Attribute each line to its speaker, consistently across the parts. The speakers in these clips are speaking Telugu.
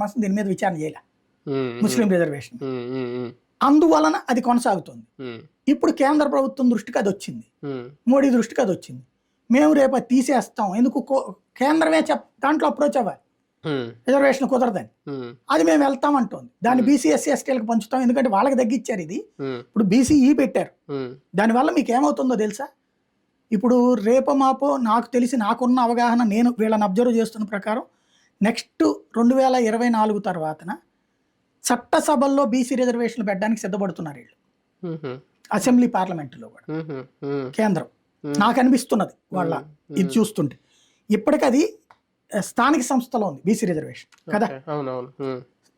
Speaker 1: మాసం దీని మీద విచారణ చేయాలి. Muslim reservation. అందువలన అది కొనసాగుతుంది. ఇప్పుడు కేంద్ర ప్రభుత్వం దృష్టికి అది వచ్చింది. మోడీ దృష్టికి అది వచ్చింది. మేము రేపు అది తీసేస్తాం. ఎందుకు కేంద్రమే చెప్ దాంట్లో అప్రోచ్ అవ్వాలి. రిజర్వేషన్ కుదరదని. అది మేము వెళ్తామంటోంది దాన్ని బీసీ ఎస్సీ ఎస్టీలకు పంచుతాం. ఎందుకంటే వాళ్ళకి తగ్గించారు ఇది. ఇప్పుడు బీసీఈ పెట్టారు. దానివల్ల మీకు ఏమవుతుందో తెలుసా? ఇప్పుడు రేపో మాపో నాకు తెలిసి నాకున్న అవగాహన నేను వీళ్ళని అబ్జర్వ్ చేస్తున్న ప్రకారం నెక్స్ట్ రెండు వేల ఇరవై నాలుగు తర్వాతన చట్టసభల్లో బీసీ రిజర్వేషన్లు పెట్టడానికి సిద్ధపడుతున్నారు వీళ్ళు. అసెంబ్లీ పార్లమెంటులో కూడా. కేంద్రం. నాకు అనిపిస్తున్నది వాళ్ళ ఇది చూస్తుంటే. ఇప్పటికది ఆ, స్థానిక సంస్థలో ఉంది బీసీ రిజర్వేషన్. కదా?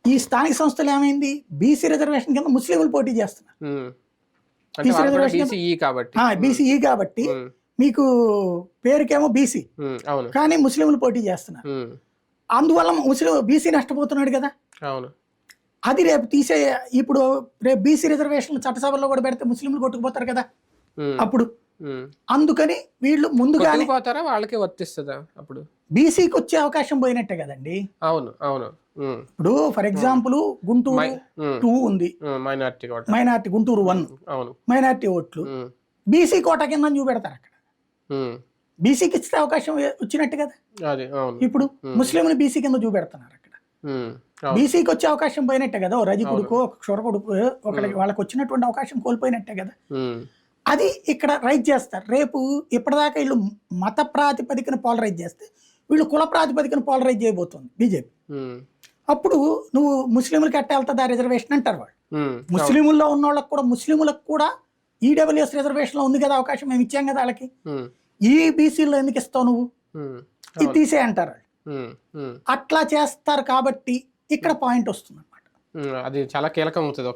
Speaker 1: ఈ స్థానిక సంస్థలు ఏమైంది? బీసీ రిజర్వేషన్ కింద ముస్లింలు పోటీ చేస్తున్నారు.
Speaker 2: కాబట్టి.
Speaker 1: బీసీఈ కాబట్టి
Speaker 2: ఉమ్,
Speaker 1: మీకు పేరుకేమో బీసీ. కానీ ముస్లింలు పోటీ చేస్తున్నారు. అందువల్ల ముస్లిం బీసీ నష్టపోతున్నాడు కదా.
Speaker 2: అవును.
Speaker 1: అది రేపు తీసే ఇప్పుడు రేపు బీసీ రిజర్వేషన్ చట్టసభలో కూడా పెడితే ముస్లింలు కొట్టుకుపోతారు కదా. అప్పుడు. అందుకని వీళ్ళు ముందుగానే
Speaker 2: కొట్టుకుపోతారా? వాళ్ళకే వర్తిస్తుందా అప్పుడు?
Speaker 1: బీసీకి వచ్చే అవకాశం పోయినట్టే కదండి.
Speaker 2: అవును అవును.
Speaker 1: ఇప్పుడు ఫర్ ఎగ్జాంపుల్ గుంటూరు టూ ఉంది.
Speaker 2: Minority
Speaker 1: minority Guntur one.
Speaker 2: అవును.
Speaker 1: మైనార్టీ ఓట్లు. బీసీ కోట కింద చూపెడతారు అక్కడ. బీసీకి ఇచ్చే అవకాశం వచ్చినట్టు కదా? ఇప్పుడు ముస్లింలు బీసీ కింద చూపెడుతున్నారు అక్కడ. బీసీకి వచ్చే అవకాశం పోయినట్టే కదా? ఓ రజి కొడుకు ఒక క్షుర కొడుకు ఒకళ్ళకి వాళ్ళకి వచ్చినటువంటి అవకాశం కోల్పోయినట్టే కదా? అది ఇక్కడ రైజ్ చేస్తారు. రేపు ఇప్పటిదాకా వీళ్ళు మత ప్రాతిపదికన పోలరైజ్ చేస్తే వీళ్ళు కుల ప్రాతిపదికన పోలరైజ్ చేయబోతుంది బీజేపీ అప్పుడు నువ్వు ముస్లింలకి ఎట్ట వెళ్తుందా రిజర్వేషన్ అంటారు వాళ్ళు. ముస్లింల్లో ఉన్న వాళ్ళకి కూడా ముస్లింలకు కూడా ఈడబ్ల్యూఎస్ రిజర్వేషన్లో ఉంది కదా అవకాశం మేము ఇచ్చాం కదా వాళ్ళకి. ఈ బీసీలో ఎందుకు ఇస్తావు నువ్వు? ఇది తీసే అంటారు అట్లా చేస్తారు కాబట్టి ఇక్కడ పాయింట్ వస్తుంది
Speaker 2: ఉమ్, అది చాలా కీలకం అవుతుంది. ఒక